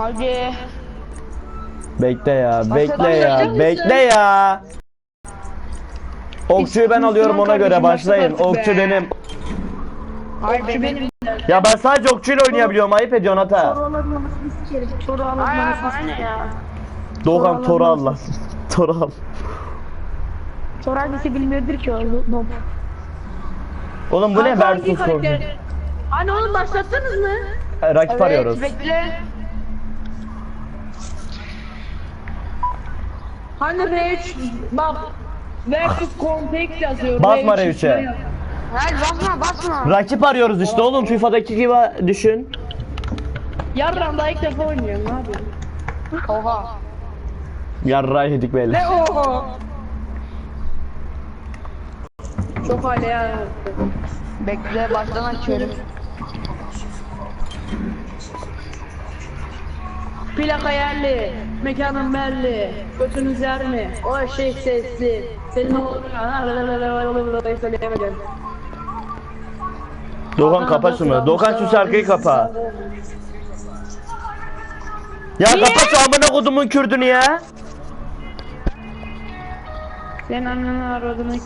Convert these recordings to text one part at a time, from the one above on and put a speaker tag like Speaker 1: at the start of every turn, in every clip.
Speaker 1: Hadi.
Speaker 2: Bekle ya, bekle ya, bekle ya. Okçuyu ben alıyorum ona göre başlayın. Okçu
Speaker 1: be.
Speaker 2: benim.
Speaker 1: Okçu benim.
Speaker 2: Ya ben sadece okçuyla oynayabiliyorum. Ayıp ediyorsun hata.
Speaker 1: Bana ne ya?
Speaker 2: Doğukan Tora Allah. Tora al.
Speaker 3: Soru hangisi bilmiyordur ki o noob.
Speaker 2: Oğlum bu ne versus
Speaker 1: karakter? Hani oğlum başlatsanız mı?
Speaker 2: Rakip arıyoruz.
Speaker 1: bekle. Hani Rage bak versus Context yazıyor.
Speaker 2: Basma
Speaker 1: Rage
Speaker 2: R3'e.
Speaker 1: yazıyor. Hayır basma basma.
Speaker 2: Rakip arıyoruz işte oğlum FIFA'daki gibi düşün.
Speaker 1: Yarın daha ilk defa oynuyorum ne yapayım? Oha.
Speaker 2: Yarrağı yedik böyle.
Speaker 1: Ne oha? Çok hale ya. Bekle baştan açıyorum. Plaka yerli, mekanın belli, götünüz yer mi? O şey sesli. Senin o... Söyleyemedim.
Speaker 2: Kapa şunu. Doğukan şu şarkıyı kapa. Ya kapa şu amına kodumun kürdünü ya.
Speaker 1: Sen anneni aradığını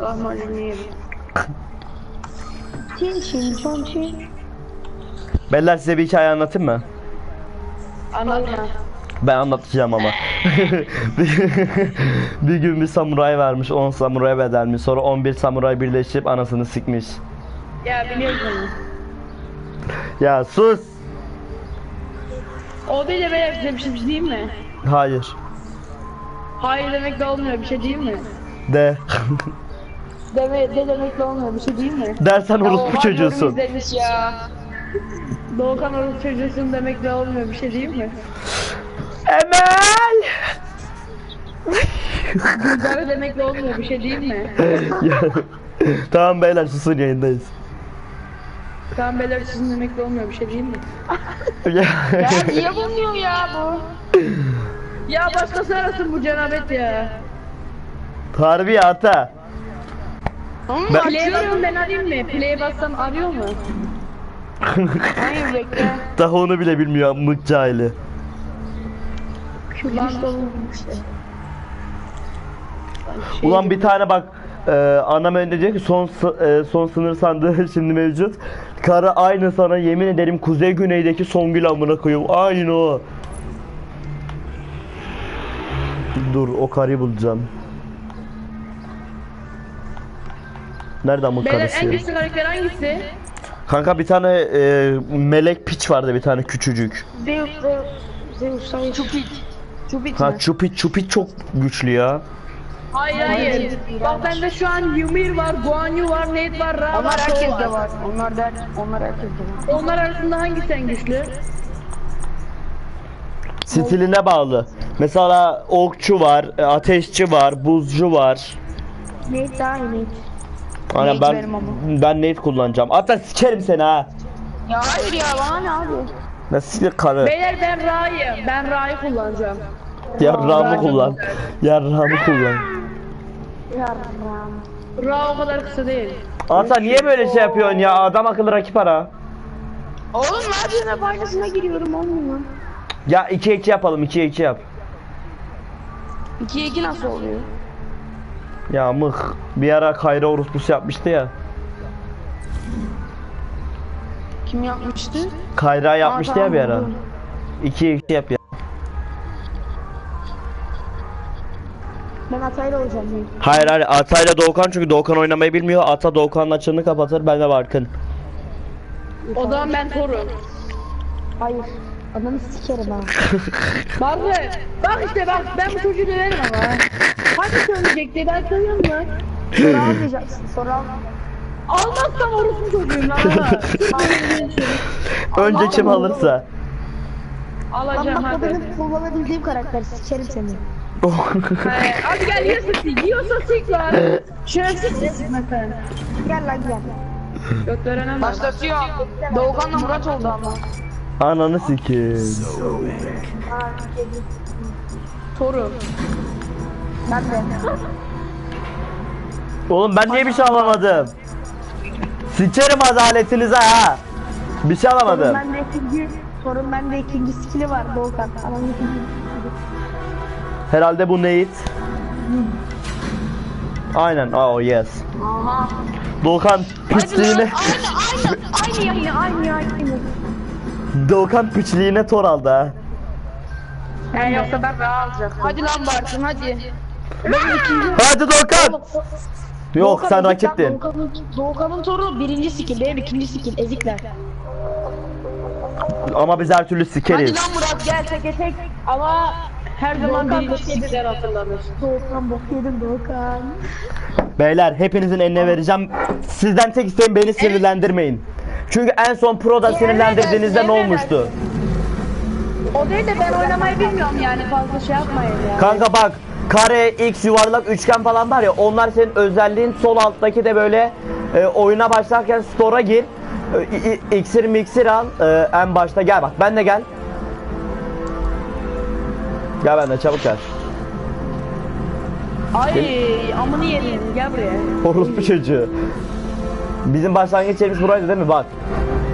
Speaker 1: lahmacun yiyelim.
Speaker 3: Çin çin çon çin.
Speaker 2: Beyler size bir hikaye anlatayım mı?
Speaker 1: Anlatma.
Speaker 2: Ben anlatacağım ama. bir, bir gün bir samuray vermiş 10 samuraya bedelmiş. Sonra 11 samuray birleşip anasını sikmiş.
Speaker 1: Ya biliyorsun.
Speaker 2: Ya sus.
Speaker 1: O değil de size bir şey diyeyim mi?
Speaker 2: Hayır.
Speaker 1: Hayır demek de olmuyor bir şey değil mi?
Speaker 2: De.
Speaker 1: Deme, de demek de olmuyor bir şey değil mi?
Speaker 2: Dersen orospu çocuğusun.
Speaker 1: ya. Doğukan orospu çocuğusun demek de olmuyor bir şey değil mi?
Speaker 2: Emel.
Speaker 1: Güldarı demek de olmuyor bir şey değil mi?
Speaker 2: Ya, tamam beyler susun yayındayız.
Speaker 1: Kan belirsizin demek de olmuyor bir şey değil mi?
Speaker 2: Ya,
Speaker 1: niye bulmuyor ya bu? Ya başkası arasın bu cenabet ya.
Speaker 2: Harbi ata. Ben-
Speaker 1: Play'e ben arayayım mı? Play'e bassam arıyor mu? Hayır bekle.
Speaker 2: Daha onu bile bilmiyor mık cahili.
Speaker 1: Lan
Speaker 2: Ulan bir tane bak e, anam önünde diyor ki son e, son sınır sandığı şimdi mevcut. Karı aynı sana yemin ederim kuzey güneydeki Songül amına koyayım. Aynı o. Dur o karıyı bulacağım. Nerede amık
Speaker 1: Beyler
Speaker 2: karısı?
Speaker 1: en güçlü karakter hangisi?
Speaker 2: Kanka bir tane e, melek piç vardı bir tane küçücük.
Speaker 3: Zeus Zeus. Zeus hayır.
Speaker 1: Çupit. Çupit
Speaker 2: Ha çupit çupit çok güçlü ya.
Speaker 1: Hayır hayır. Bak bende şu an Ymir var, Guan Yu var, Nate var, Ra
Speaker 4: Onlar
Speaker 1: var, Shou
Speaker 4: herkeste var. Onlar der, onlar herkeste var.
Speaker 1: Onlar arasında hangisi en güçlü?
Speaker 2: Stiline bağlı. Mesela okçu var, e, ateşçi var, buzcu var.
Speaker 3: Nate daha iyi Nate.
Speaker 2: Aynen
Speaker 4: Nate
Speaker 2: ben
Speaker 4: benim ama.
Speaker 2: ben Nate kullanacağım. Hatta sikerim seni ha.
Speaker 4: Ya hayır ya bana ne abi?
Speaker 2: Sikir karı.
Speaker 1: Beyler ben Ra'yı, ben Ra'yı kullanacağım.
Speaker 2: Yarrağımı kullan. Yarrağımı kullan.
Speaker 3: Yarram.
Speaker 1: Ra o kadar kısa değil.
Speaker 2: Ata niye böyle şey yapıyorsun ya? Adam akıllı rakip ara.
Speaker 3: Oğlum nereden hep aynısına giriyorum olmuyor.
Speaker 2: Ya 2 2 yapalım 2 2 yap.
Speaker 3: 2'ye 2 nasıl oluyor?
Speaker 2: Ya mıh. Bir ara Kayra orospusu yapmıştı ya.
Speaker 3: Kim yapmıştı?
Speaker 2: Kayra yapmıştı ya bir ara.
Speaker 3: tamam,
Speaker 2: 2 2 yap ya.
Speaker 3: Ben Atay'la olacağım.
Speaker 2: Hayır hayır Atayla Doğukan çünkü Doğukan oynamayı bilmiyor. Ata Doğukan'ın açığını kapatır ben de Barkın.
Speaker 1: O zaman ben Thor'um.
Speaker 3: Hayır. Adamı sikerim ha.
Speaker 1: Be, bak işte bak ben bu çocuğu döverim ama. ha. Hadi söyleyecekti ben söylüyorum lan.
Speaker 3: Soru almayacaksın. Soru al.
Speaker 1: Almazsam orospu çocuğum lan.
Speaker 2: Önce kim alırsa.
Speaker 1: Alacağım
Speaker 3: o
Speaker 1: hadi.
Speaker 3: benim kullanabildiğim karakter. Sikerim seni.
Speaker 1: He, hadi gel yiyorsa sik, yiyorsa sik lan. Şerefsiz misin sen?
Speaker 3: Gel lan gel.
Speaker 1: Götlerine bak.
Speaker 4: Başlatıyor. Doğukan'la Murat oldu ama.
Speaker 2: Ananı sikeyim.
Speaker 1: Thor'um.
Speaker 3: Ben de.
Speaker 2: Oğlum ben niye bir şey alamadım? Sikerim adaletinize ha. Bir şey alamadım.
Speaker 3: Ben de ikinci Sorun bende ikinci skill'i var. Ama ikinci
Speaker 2: Herhalde bu Nate. Aynen. Oh yes.
Speaker 4: Aha.
Speaker 2: Doğukan piçliğine
Speaker 3: Aynı aynı aynı aynı aynı.
Speaker 2: Doğukan piçliğine tor aldı ha.
Speaker 4: Ben yoksa ben daha alacaktım.
Speaker 1: Hadi lan Barkın hadi.
Speaker 2: Hadi Doğukan. Yok
Speaker 3: Doğukan,
Speaker 2: sen rakiptin.
Speaker 3: Doğukan'ın, Doğukan'ın torunu birinci skill değil ikinci skill ezikler.
Speaker 2: Ama biz her türlü
Speaker 1: Hadi
Speaker 2: sikeriz.
Speaker 1: lan Murat gel teke tek. Ama her zaman
Speaker 3: Doğukan
Speaker 1: birinci kişiler hatırlanır.
Speaker 3: Doğukan bok yedin Doğukan.
Speaker 2: Beyler hepinizin eline vereceğim. Sizden tek isteğim beni sinirlendirmeyin. Çünkü en son Pro'da sinirlendirdiğinizde ne olmuştu?
Speaker 1: O değil de ben oynamayı bilmiyorum yani fazla şey yapmayın ya.
Speaker 2: Kanka bak kare, x, yuvarlak, üçgen falan var ya onlar senin özelliğin sol alttaki de böyle e, oyuna başlarken store'a gir. E, iksir miksir al e, en başta gel bak ben de gel. Gel ben de çabuk gel.
Speaker 1: Ay amını yedim gel buraya.
Speaker 2: Orospu çocuğu. Bizim başlangıç yerimiz buraydı değil mi? Bak.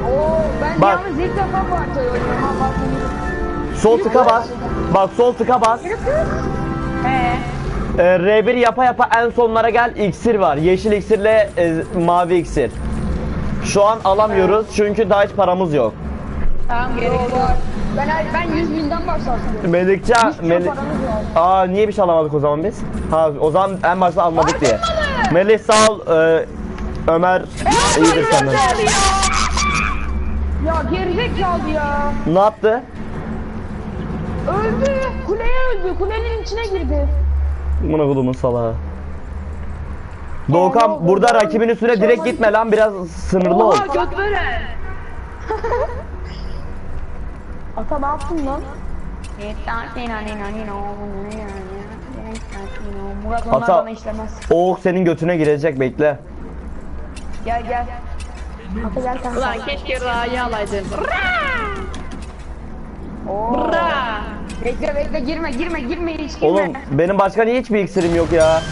Speaker 4: Oo ben
Speaker 2: Bak.
Speaker 4: yalnız ilk defa bu haritayı oynuyorum. Ha bak.
Speaker 2: Sol tıka bas. Bak sol tıka bas.
Speaker 1: He.
Speaker 2: E, R1 yapa yapa en sonlara gel. İksir var. Yeşil iksirle e, mavi iksir. Şu an alamıyoruz çünkü daha hiç paramız yok.
Speaker 1: Tamam gerek yok.
Speaker 4: Ben ben 100 binden başlattım.
Speaker 2: Melikçe,
Speaker 4: paramız var.
Speaker 2: Aa niye bir şey alamadık o zaman biz? Ha o zaman en başta almadık diye. Melih sağ ol. e, Ömer iyidir senden.
Speaker 4: Ya gerizekalı ya.
Speaker 2: Ne yaptı?
Speaker 4: Öldü. Kuleye öldü. Kulenin içine girdi.
Speaker 2: Buna kulumun salağı. Doğukan burada rakibin üstüne direkt gitme lan biraz sınırlı ol.
Speaker 1: Veren.
Speaker 3: Ata ne yaptın lan?
Speaker 2: Ata-
Speaker 4: bana işlemez.
Speaker 2: O ok senin götüne girecek bekle.
Speaker 4: Gel gel.
Speaker 3: Ata gel kanka.
Speaker 1: Ulan keşke Ra'yı alaydın.
Speaker 4: Oo.
Speaker 1: Ra.
Speaker 4: Bekle bekle girme girme girme hiç girme.
Speaker 2: Oğlum benim başka niye hiçbir iksirim yok ya?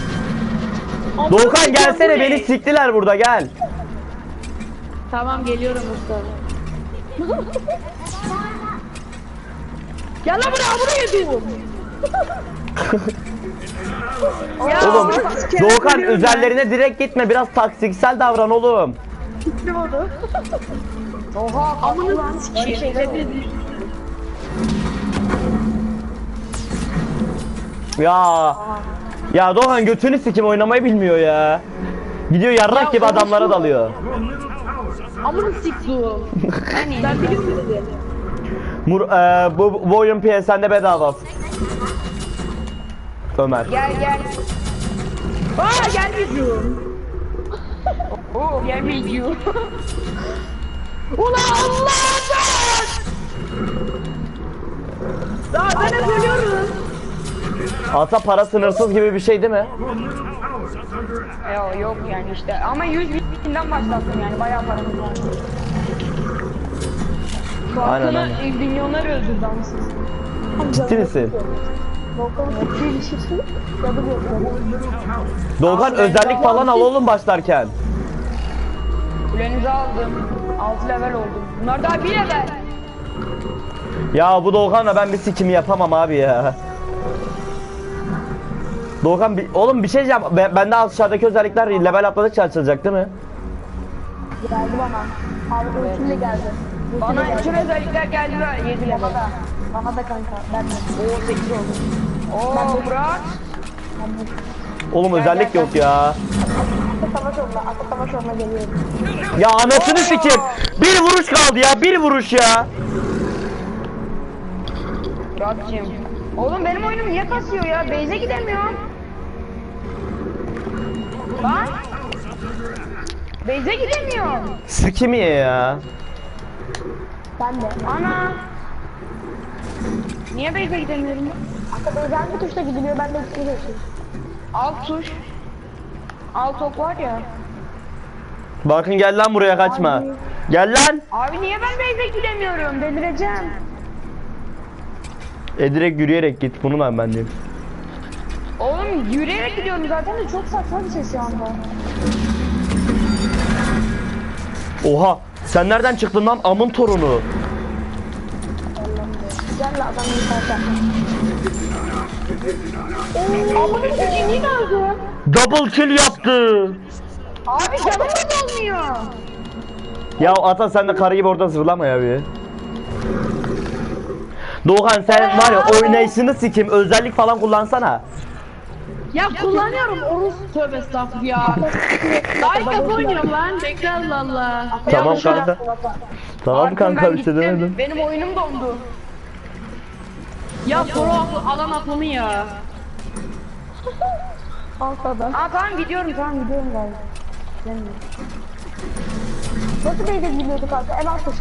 Speaker 2: Doğukan gelsene beni siktiler burada gel.
Speaker 1: Tamam geliyorum Mustafa. Gel lan buraya buraya diyorum. ya,
Speaker 2: Oğlum Doğukan üzerlerine direkt gitme biraz taksiksel davran oğlum.
Speaker 4: Oha kalk lan.
Speaker 1: ben. Hepiniz-
Speaker 2: Ya. Ya Doğan götünü sikim oynamayı bilmiyor ya. Gidiyor yarrak gibi adamlara dalıyor.
Speaker 1: Amına siktum. ben biliyorum dedi.
Speaker 2: Mur, e, bu, bu oyun PSN'de bedava. Ömer.
Speaker 4: Gel gel.
Speaker 1: Aa gelmiyorum.
Speaker 4: Oo gelmiyor.
Speaker 1: Ulan Allah'ım! Daha ben hep ölüyorum.
Speaker 2: Ata para sınırsız gibi bir şey değil mi?
Speaker 4: Yok yok yani işte ama 100 binden başlattım yani bayağı paramız var.
Speaker 2: Aynen
Speaker 1: Baksana
Speaker 2: aynen.
Speaker 1: milyonlar öldürdü ansız.
Speaker 2: Ciddi misin? Doğukan özellik falan al oğlum başlarken.
Speaker 4: Kulenizi aldım. 6 level oldum. Bunlar daha 1 level.
Speaker 2: Ya bu Doğukan'la ben bir sikimi yapamam abi ya. Doğukan bir- oğlum bir şey diyeceğim. Ben, bende aşağıdaki özellikler level atladıkça açılacak değil mi?
Speaker 3: Geldi bana. Abi ultimle geldi.
Speaker 4: Bana bütün özellikler geldi ve 7 level.
Speaker 3: Bana da. Kanka. Ben de.
Speaker 4: Oo 8 oldu. Oo Murat.
Speaker 2: Oğlum özellik yok ya.
Speaker 3: Ata savaş onunla. Ata savaş onunla geliyorum.
Speaker 2: Ya anasını sikeyim. Bir vuruş kaldı ya. Bir vuruş ya.
Speaker 4: Murat'cığım. Oğlum benim oyunum niye kasıyor ya? Beyze gidemiyorum. Lan. Beyze gidemiyorum.
Speaker 2: Sikimi ya.
Speaker 3: Ben de.
Speaker 4: Ana. Niye Beyze gidemiyorum?
Speaker 3: Özel bir tuşla gidiliyor. Ben de ikisini geçiyorum.
Speaker 4: Alt tuş. Alt ok var ya.
Speaker 2: Bakın gel lan buraya kaçma. Gel lan.
Speaker 4: Abi niye ben Beyze gidemiyorum? Delireceğim.
Speaker 2: E direkt yürüyerek git. Bunu da ben diyeyim.
Speaker 4: Oğlum yürüyerek gidiyorum zaten de çok saçma bir şey şu anda.
Speaker 2: Oha. Sen nereden çıktın lan amın torunu?
Speaker 3: Gel adam yukarıda. Amına koyayım yine öldü.
Speaker 2: Double kill yaptı.
Speaker 3: Abi canımız olmuyor.
Speaker 2: Ya ata sen de karı gibi orada zırlama ya bir. Doğan sen var ya oynayışını sikim özellik falan kullansana.
Speaker 1: Ya kullanıyorum Orus tövbe estağfurullah ya. Daha ilk defa oynuyorum lan. Bekle Allah Allah.
Speaker 2: Tamam kanka. Tamam kanka bir şey demedim.
Speaker 4: Benim oyunum dondu.
Speaker 1: Ya soru aklı- alan aklımı ya.
Speaker 3: Altada.
Speaker 4: Aa tamam gidiyorum tamam gidiyorum galiba.
Speaker 3: Nasıl beyde gidiyorduk abi? En alt mi?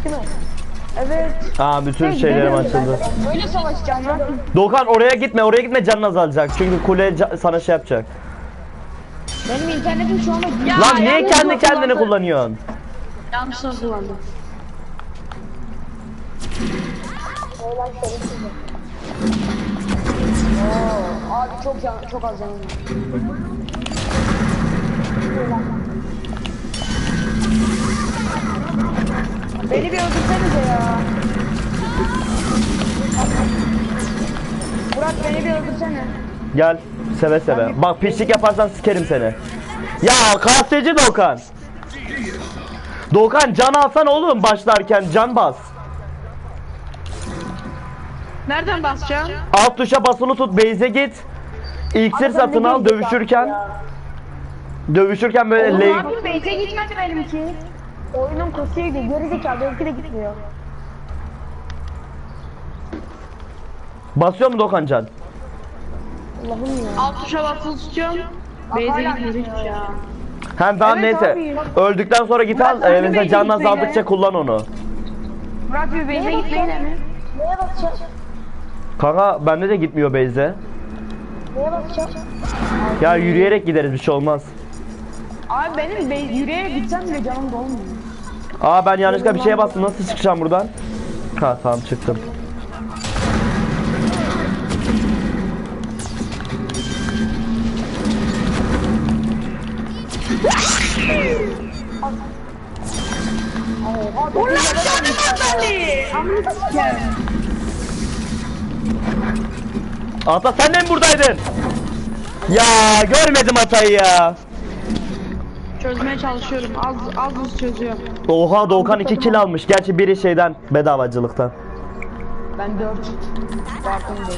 Speaker 4: Evet.
Speaker 2: Aa bütün şeylerim açıldı.
Speaker 4: Böyle savaşacağım lan.
Speaker 2: Doğan oraya gitme oraya gitme canın azalacak. Çünkü kule ca- sana şey yapacak.
Speaker 4: Benim internetim şu anda
Speaker 1: Ya,
Speaker 2: Lan niye
Speaker 1: yanlış
Speaker 2: kendi kendini
Speaker 1: kullandım.
Speaker 2: kullanıyorsun?
Speaker 1: Yanlışlıkla kullandım.
Speaker 4: Çok can, çok az canım. Beni bir öldürsenize ya. Burak beni bir öldürsene.
Speaker 2: Gel seve seve. Bak pislik yaparsan sikerim seni. Ya kasteci Doğan. Doğan can alsan oğlum başlarken can bas.
Speaker 1: Nereden basacağım?
Speaker 2: Alt tuşa basılı tut base'e git. İksir satın al dövüşürken. Dövüşürken böyle
Speaker 3: Oğlum
Speaker 2: lane-
Speaker 3: abi beyte gitmedi benimki. Oyunun kasıydı. Geri zekalı. Benimki de gitmiyor.
Speaker 2: Basıyor mu Doğan can?
Speaker 3: Allah'ım ya.
Speaker 1: Alt tuşa basılı tutuyorum. Beyze gitmedik ya.
Speaker 2: Hem daha
Speaker 4: Evet
Speaker 2: neyse.
Speaker 4: abi.
Speaker 2: Öldükten sonra git al. Ee, mesela
Speaker 1: base'e
Speaker 2: canın azaldıkça kullan onu.
Speaker 4: Burak bir beyze gitmeyin mi?
Speaker 3: Neye basacağım?
Speaker 2: Kanka bende de gitmiyor base'e.
Speaker 3: Neye basacağım?
Speaker 2: Ya yürüyerek gideriz bir şey olmaz.
Speaker 4: Abi benim be- yürüyerek gitsem bile canım dolmuyor.
Speaker 2: Aa ben yanlışlıkla bir şeye bastım. Nasıl çıkacağım buradan? Ha tamam çıktım.
Speaker 1: Ulan canım azali. Amına sikeyim.
Speaker 2: Ata sen de mi buradaydın? Ya görmedim Atay'ı ya.
Speaker 1: Çözmeye çalışıyorum. Az az buz çözüyorum.
Speaker 2: Oha Doğukan 2 kill almış. Gerçi biri şeyden bedavacılıktan.
Speaker 4: Ben 4. Bakın 4.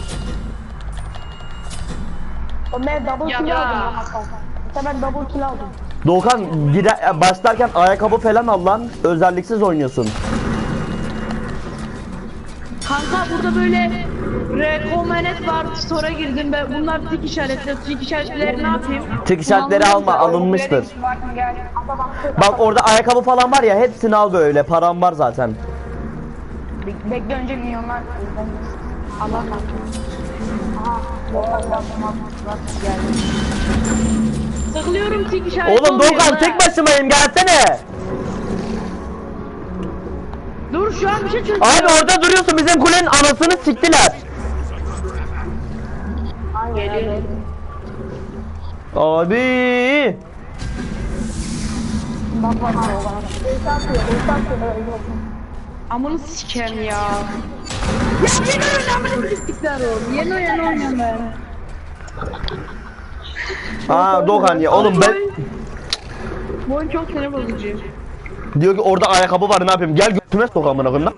Speaker 3: O ben double kill aldım. hatta. Hatta ben double kill aldım.
Speaker 2: Doğukan gide başlarken ayakkabı falan al lan. Özelliksiz oynuyorsun.
Speaker 1: Kanka burada böyle rekomenet var. Store'a girdim ben. Bunlar tik işaretleri. Tik işaretleri ne yapayım?
Speaker 2: Tek işaretleri alma alınmıştır. Bak orada ayakkabı falan var ya hepsini al böyle. Param var zaten.
Speaker 4: Bek- Bekle önce milyonlar. Geldi.
Speaker 1: Tıklıyorum tik işareti
Speaker 2: Oğlum Doğukan tek başımayım gelsene.
Speaker 1: Dur şu an bir şey çözüyorum.
Speaker 2: Abi orada duruyorsun bizim kulenin anasını siktiler.
Speaker 1: Geliyorum.
Speaker 2: Abi.
Speaker 1: Amını sikeyim ya. Ya yeni oyun amını siktikler oğlum. Yeni oyun oynuyorum ben.
Speaker 2: Aa Doğukan ya oğlum ben
Speaker 1: Bu oyun çok sinir bozucu.
Speaker 2: Diyor ki orada ayakkabı var ne yapayım gel götüme sok amına koyayım lan.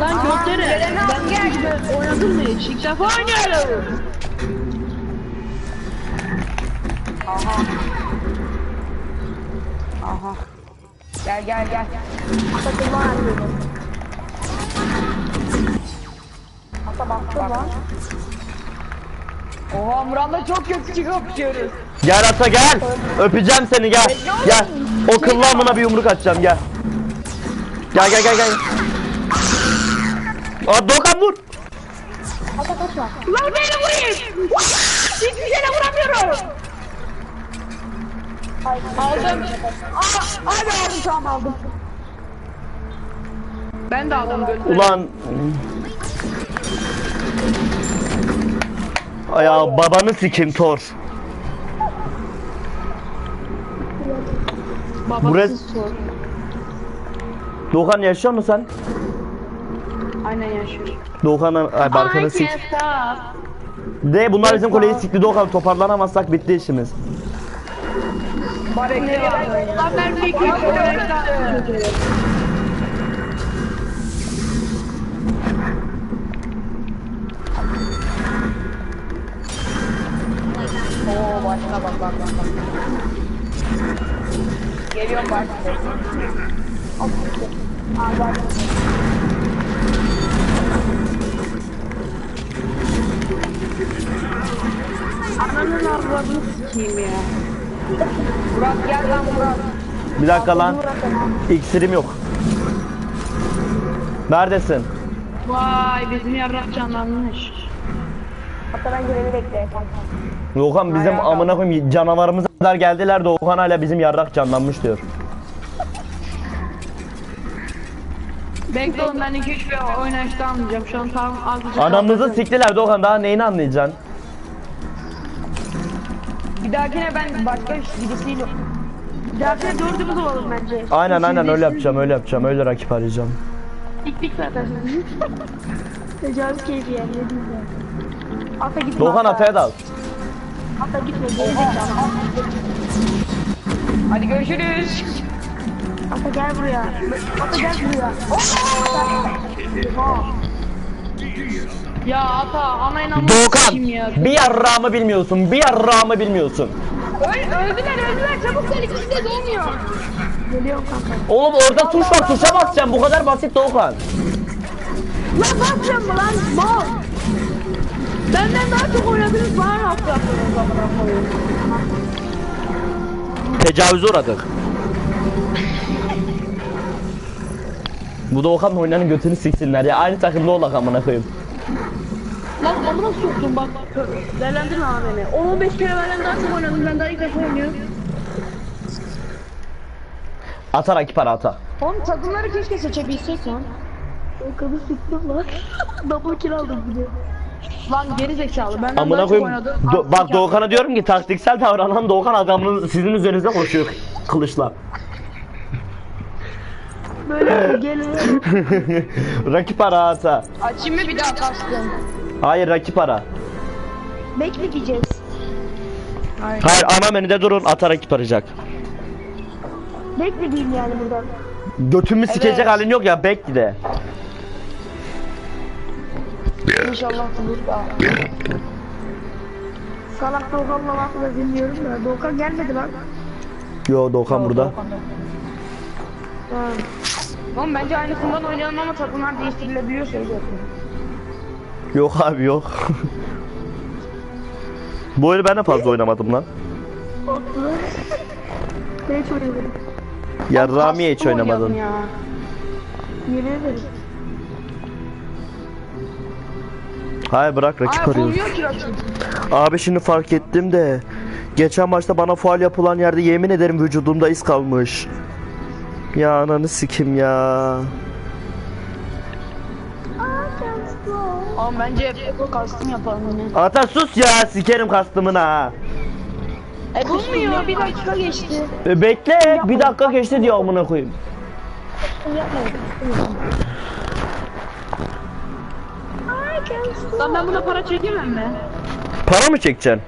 Speaker 1: Lan götleri. Ben gel gibi oynadım mı hiç? İlk defa oynuyorum.
Speaker 4: Aha. Gel gel gel.
Speaker 3: Yapıyor. Hatta baktı lan.
Speaker 4: Oha Murat'la çok kötü çıkıyoruz.
Speaker 2: Gel ata gel. Öpeceğim seni gel. Gel. O kıllı amına bir yumruk atacağım gel. Gel gel gel gel. Aa Doğukan vur.
Speaker 1: Lan beni vurayım. Hiçbir şeyle vuramıyorum.
Speaker 4: Aldım. Aa, abi aldım tamam aldım.
Speaker 1: Ben de aldım götleri.
Speaker 2: Ulan. Ay Ya babanı sikim Thor.
Speaker 1: Babasız
Speaker 2: Burası-
Speaker 1: sor.
Speaker 2: Doğukan yaşıyor musun sen?
Speaker 4: Aynen yaşıyor.
Speaker 2: Barkan'ın
Speaker 1: I
Speaker 2: sik. De bunlar bizim kuleyi sikti Doğukan toparlanamazsak bitti işimiz.
Speaker 4: Barekli var.
Speaker 1: Lan ben bir iki
Speaker 4: Oo başına bak bak bak bak. Geliyorum bak.
Speaker 1: Ananın avradını sikeyim ya.
Speaker 4: Murat gel lan Murat.
Speaker 2: Bir dakika lan. İksirim yok. Neredesin?
Speaker 1: Vay bizim yarrak canlanmış.
Speaker 3: Hatta ben görevi bekle.
Speaker 2: Doğukan bizim amına koyayım canavarımıza kadar geldiler Doğukan hala bizim yarrak canlanmış diyor.
Speaker 1: Bekle oğlum ben 2-3 bir oynayışta anlayacağım. Şu an tam azıcık
Speaker 2: Anamızı siktiler Doğukan daha neyini anlayacaksın?
Speaker 4: Bir dahakine ben başka birisiyle
Speaker 3: Zaten dördümüz olalım bence.
Speaker 2: Aynen aynen öyle yapacağım öyle yapacağım öyle rakip arayacağım.
Speaker 1: Dik zaten.
Speaker 3: Tecavüz keyfi yani. Ne diyeyim ya. Ata gitme.
Speaker 2: Doğukan ataya dal.
Speaker 3: Ata gitme. Geri zekalı.
Speaker 4: Hadi görüşürüz.
Speaker 3: Ata gel buraya. Ata gel buraya.
Speaker 1: Ya ata ana inanmam
Speaker 2: Doğukan
Speaker 1: ya.
Speaker 2: bir yarrağımı bilmiyorsun bir yarrağımı bilmiyorsun.
Speaker 4: öldüler öldüler çabuk gel ikisi de dolmuyor.
Speaker 3: Geliyorum kanka.
Speaker 2: Oğlum orada tuş var tuşa basacaksın bu kadar basit Doğukan.
Speaker 3: Lan basacağım mı lan? Mal.
Speaker 1: Benden daha çok oynadınız bana ne yapıyorsunuz amına koyayım.
Speaker 2: Tecavüze uğradık. Bu Doğukan'la oynayanın götünü siksinler ya aynı takımda olak amına koyayım.
Speaker 1: Lan amına soktum bak. Değerlendirme abi beni. 10-15 kere benden daha çok oynadım ben daha ilk defa oynuyorum.
Speaker 2: Ata rakip ara ata.
Speaker 3: Oğlum takımları keşke seçebilsek lan. O kadar siktim lan. Double kill aldım bir de.
Speaker 1: Lan geri zekalı benden
Speaker 2: Amına koyayım. Do- bak Doğukan'a diyorum ki taktiksel davranan Doğukan adamın sizin üzerinize koşuyor kılıçla.
Speaker 3: Böyle geliyor.
Speaker 2: rakip ara ata.
Speaker 4: Açayım mı bir daha kastım.
Speaker 2: Hayır rakip ara.
Speaker 3: Bekleyeceğiz.
Speaker 2: Hayır ana menüde durun ata rakip arayacak.
Speaker 3: Bekleyeyim yani buradan.
Speaker 2: Götümü sikecek halin yok ya bekle de.
Speaker 4: İnşallah bulur da.
Speaker 3: Salak Doğukan'la laf da dinliyorum da. Doğukan gelmedi lan.
Speaker 2: Yo Doğukan burada.
Speaker 3: Ha.
Speaker 4: Oğlum bence aynısından oynayalım ama takımlar değiştirilebiliyor söylüyorsun.
Speaker 2: Yok abi yok. Bu oyunu ben de fazla oynamadım lan.
Speaker 3: Ben hiç oynamadım.
Speaker 2: Yarramiye hiç oynamadın.
Speaker 4: Ya.
Speaker 3: Yemin ederim.
Speaker 2: Hayır bırak rakip
Speaker 4: Ay
Speaker 2: arıyoruz.
Speaker 4: bulmuyor ki rakip.
Speaker 2: Abi şimdi fark ettim de. Geçen maçta bana faal yapılan yerde yemin ederim vücudumda iz kalmış. Ya ananı sikim ya.
Speaker 4: Oğlum bence kastım yapalım yine.
Speaker 2: Ata sus ya sikerim kastımına ha.
Speaker 3: E bulmuyor. Bir dakika geçti.
Speaker 2: E, bekle bir dakika geçti diyor amına koyayım.
Speaker 3: Yapmayın.
Speaker 1: Lan ben buna para çekemem mi?
Speaker 2: Para mı çekeceksin?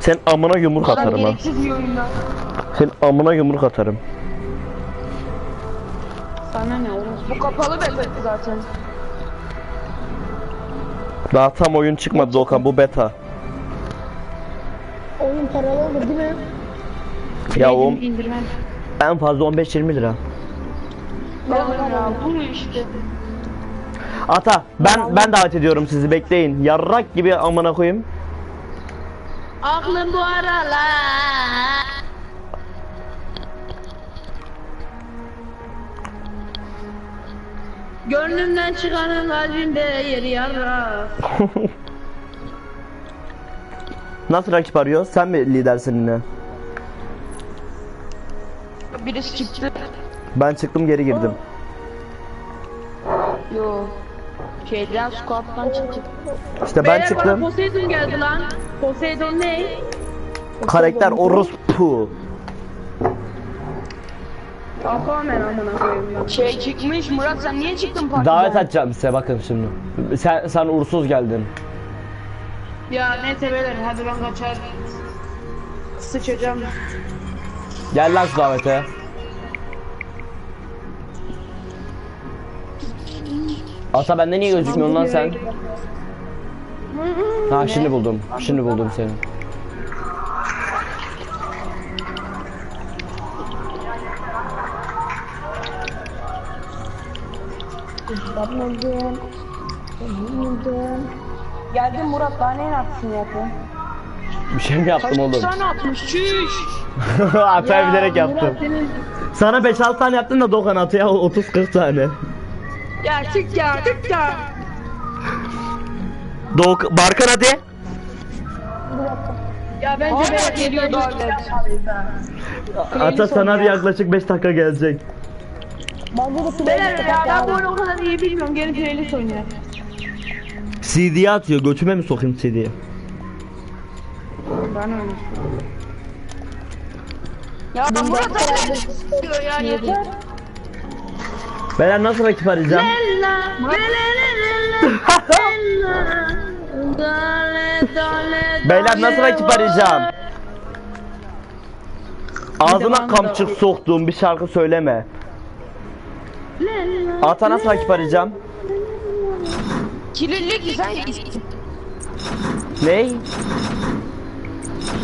Speaker 2: Sen amına yumruk
Speaker 4: Adam
Speaker 2: atarım ha.
Speaker 4: gereksiz bir oyunda.
Speaker 2: Sen amına yumruk atarım.
Speaker 1: Sana ne orası?
Speaker 4: Bu kapalı beta zaten.
Speaker 2: Daha tam oyun çıkmadı Doğukan bu beta.
Speaker 3: Oyun paralı olur değil mi?
Speaker 2: Ya o
Speaker 1: indirmem.
Speaker 2: en fazla 15-20 lira.
Speaker 1: Ben ya bu mu işte?
Speaker 2: Ata ben ben davet ediyorum sizi bekleyin. Yarrak gibi amına koyayım.
Speaker 1: Aklım bu aralar. Gönlümden çıkanın kalbimde yeri yara.
Speaker 2: Nasıl rakip arıyor? Sen mi lidersin yine?
Speaker 4: Birisi çıktı.
Speaker 2: Ben çıktım geri girdim.
Speaker 4: Yo. Şeyden squat'tan çıktı.
Speaker 2: İşte ben
Speaker 1: Beyler bana
Speaker 2: çıktım.
Speaker 1: Poseidon geldi lan. Poseidon ne?
Speaker 2: Karakter orospu.
Speaker 4: Aquaman amına koyayım. Şey çıkmış Murat sen niye çıktın partiden?
Speaker 2: Davet atacağım size bakın şimdi. Sen sen uğursuz geldin.
Speaker 1: Ya neyse beyler hadi ben kaçar. Sıçacağım.
Speaker 2: Gel lan şu davete. Ata bende niye gözükmüyorsun lan sen? Ha şimdi buldum. Şimdi buldum seni.
Speaker 4: Geldim Murat daha neyin atsın yapın?
Speaker 2: Bir şey mi yaptım oğlum?
Speaker 1: Sana atmış çüş.
Speaker 2: Atay bilerek yaptım. Sana 5-6 tane yaptın da Doğan Atay'a 30-40 tane.
Speaker 1: Ya çık ya.
Speaker 2: Doğuk Barkan hadi.
Speaker 1: Ya bence beyler geliyor
Speaker 2: Ata sana bir yaklaşık 5 dakika gelecek.
Speaker 3: Bence de
Speaker 1: Beyler ya ben bu oyunu o kadar iyi bilmiyorum. Gelin playlist oynuyor.
Speaker 2: CD'ye atıyor. Götüme mi sokayım CD'ye?
Speaker 4: Ben oynadım. Ya Murat.
Speaker 1: Diyor ya yeter.
Speaker 2: Ben nasıl rakip arayacağım? Beyler nasıl rakip arayacağım? Ağzına kamçık soktuğum bir şarkı söyleme. Ata nasıl rakip arayacağım?
Speaker 4: Kilirli ki sen
Speaker 2: Ney?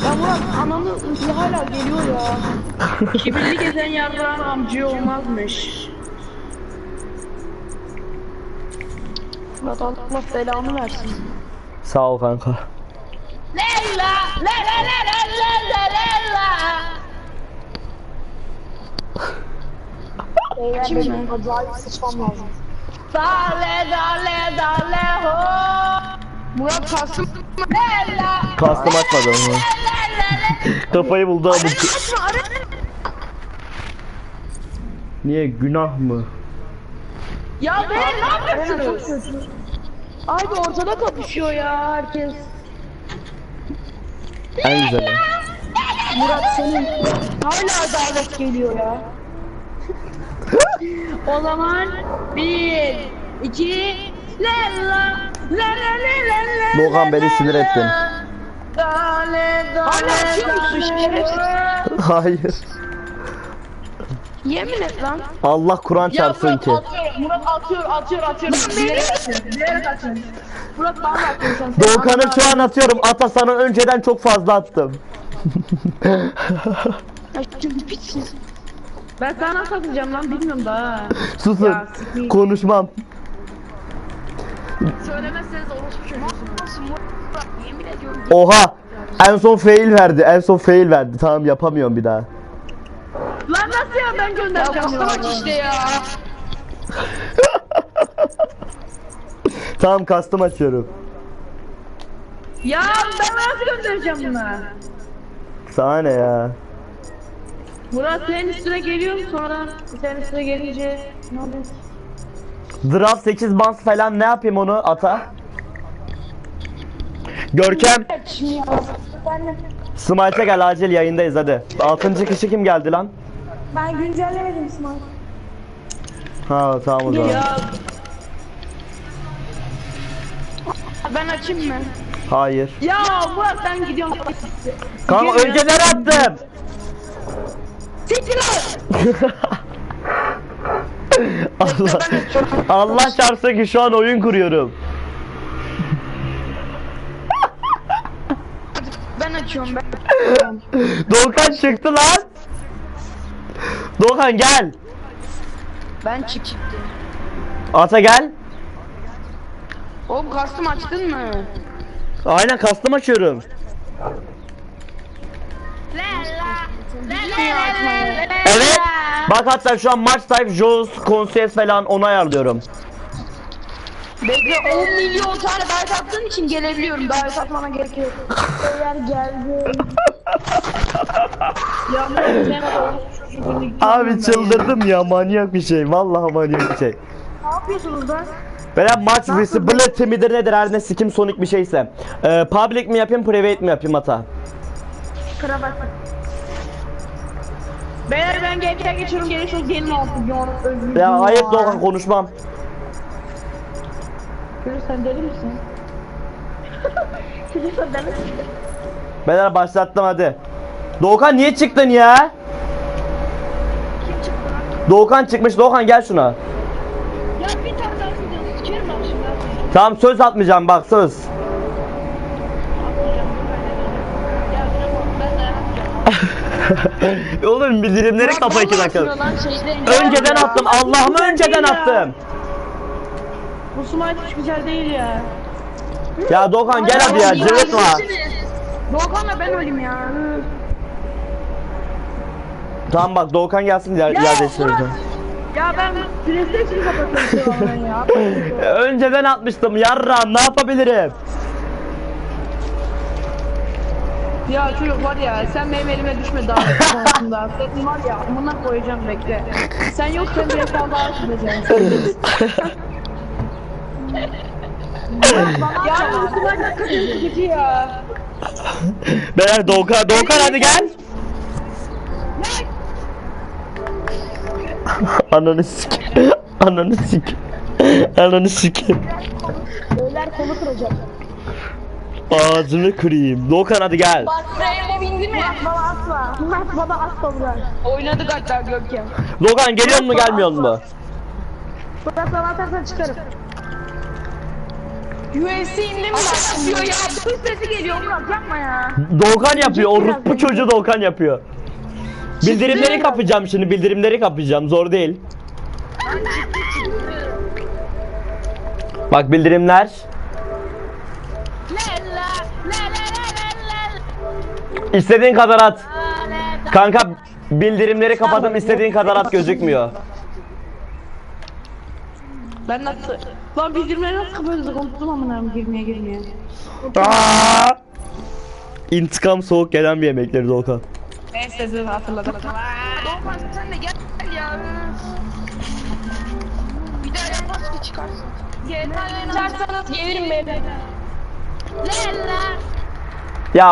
Speaker 1: Ya Murat ananı hala geliyor ya. Kibirli gezen yardıran amcı olmazmış. Murat Allah belanı versin.
Speaker 2: Sağ ol kanka.
Speaker 3: Beyler benim acayip sıçmam lazım.
Speaker 1: Dale dale dale ho.
Speaker 4: Murat kalsın.
Speaker 2: Kastım açmadım. onu. Kafayı buldu abi. Niye günah mı?
Speaker 1: Ya be ne yapıyorsunuz? Abi ortada kapışıyor ya herkes.
Speaker 2: En güzeli.
Speaker 1: Murat senin hala davet geliyor ya. o zaman bir, iki, la la la la la la
Speaker 2: Doğan beni sinir ettin.
Speaker 1: Dale dale dale
Speaker 2: Hayır.
Speaker 1: Yemin et lan.
Speaker 2: Allah Kur'an çarpsın ki.
Speaker 1: Murat atıyor, atıyor, atıyor. Bilerek atıyor, bilerek atıyor. Murat bana atıyor sen.
Speaker 2: Doğukan'ı şu an atıyorum. Ata sana önceden çok fazla attım.
Speaker 1: Ay, çünkü piçsin. Ben sana nasıl atacağım lan bilmiyorum daha.
Speaker 2: Susun.
Speaker 1: Ya, sikeyim.
Speaker 2: Konuşmam.
Speaker 1: Söylemezseniz orospu çocuğusun. Murat yemin ediyorum.
Speaker 2: Oha. En son fail verdi. En son fail verdi. Tamam yapamıyorum bir daha.
Speaker 1: Lan nasıl ya ben
Speaker 4: Ya
Speaker 1: göndereceğim
Speaker 4: kastım aç işte ya.
Speaker 2: Tamam custom açıyorum.
Speaker 1: Ya ben nasıl göndereceğim bunu?
Speaker 2: Sana ne ya?
Speaker 1: Murat senin üstüne geliyorum sonra senin üstüne gelince ne oluyor?
Speaker 2: Draft 8 bans falan ne yapayım onu ata? Görkem. Smite'e gel acil yayındayız hadi. 6. kişi kim geldi lan?
Speaker 3: ben güncellemedim Smart.
Speaker 2: Ha tamam o zaman.
Speaker 1: Ya ben açayım mı?
Speaker 2: Hayır.
Speaker 1: Ya Murat ben gidiyorum.
Speaker 2: Kanka önceden attım.
Speaker 1: Siktir.
Speaker 2: Allah, Allah çarpsın ki şu an oyun kuruyorum.
Speaker 4: Ben açıyorum ben.
Speaker 2: Doğukan çıktı lan. Doğukan gel.
Speaker 4: Ben çıktım.
Speaker 2: Ata gel.
Speaker 4: Oğlum kastım açtın mı?
Speaker 2: Aynen custom açıyorum. Evet. Bak hatta şu an maç type, Jaws, Conses falan onu ayarlıyorum.
Speaker 4: Bekle 10 milyon tane davet attığın için gelebiliyorum. Davet atmana gerek yok.
Speaker 3: Beyler geldi.
Speaker 1: Ya Murat sen
Speaker 2: Abi çıldırdım ya manyak bir şey. Vallahi manyak bir şey.
Speaker 1: Ne yapıyorsunuz lan?
Speaker 2: Böyle maç visibility midir nedir her ne sikim sonik bir şeyse. Ee, public mi yapayım private mi yapayım hata?
Speaker 1: Beyler ben GTA geçiyorum gelirseniz gelin. Özür
Speaker 2: Ya hayır Doğukan konuşmam.
Speaker 1: Gülü sen deli misin?
Speaker 3: Lütfen deme.
Speaker 2: Beyler başlattım hadi. Doğukan niye çıktın ya? Doğukan çıkmış. Doğukan gel şuna.
Speaker 3: Ya bir tane daha gidiyoruz. Sikerim şimdi.
Speaker 2: Tamam söz atmayacağım bak söz. Oğlum bildirimleri kapa iki dakika. Önceden attım. Allah'ımı önceden attım.
Speaker 1: Bu smite hiç güzel değil ya.
Speaker 2: Ya Doğukan gel hadi ya cıvıtma.
Speaker 4: Doğukan'la ben öleyim ya.
Speaker 2: Tamam bak Doğukan gelsin yer, yer değiştiririz.
Speaker 1: Ya ben PlayStation'ı kapatıyorum ya.
Speaker 2: Önceden atmıştım yarram ne yapabilirim?
Speaker 1: Ya çocuk var ya sen benim elime düşme daha konusunda. Senin var ya amına koyacağım bekle. Sen yok sen bir hesabı açmayacaksın. ya bu kadar kötü ya.
Speaker 2: Beyler Doğukan, Doğukan hadi gel. Ananı sik. Ananı sik. Ananı sik.
Speaker 3: Beyler kolu kıracak.
Speaker 2: Ağzını kırayım. Doğukan hadi gel.
Speaker 4: Rainbow bindi mi?
Speaker 3: Baba asla. Murat baba asla vurar.
Speaker 4: Oynadık hatta Görkem.
Speaker 2: Doğukan geliyor mu gelmiyor mu?
Speaker 3: Murat baba atarsan çıkarım.
Speaker 4: UFC indi mi başlıyor ya? Bu sesi geliyor yapma ya.
Speaker 2: Doğukan yapıyor. Orospu çocuğu Doğukan yapıyor. Bildirimleri kapayacağım şimdi. Bildirimleri kapayacağım. Zor değil. Bak bildirimler. İstediğin kadar at. Kanka bildirimleri kapadım istediğin kadar at gözükmüyor.
Speaker 1: Ben nasıl? Lan bildirimleri nasıl kapatıyoruz? Unuttum amına girmeye girmeye.
Speaker 2: Aa! İntikam soğuk gelen bir yemekleri Doğukan.
Speaker 1: Neyse dur hatırladım.
Speaker 4: Doğukan sen de gel ya. Bir daha yapmaz ki çıkarsın. GTA'ya oynarsanız gelirim beni.
Speaker 2: Ya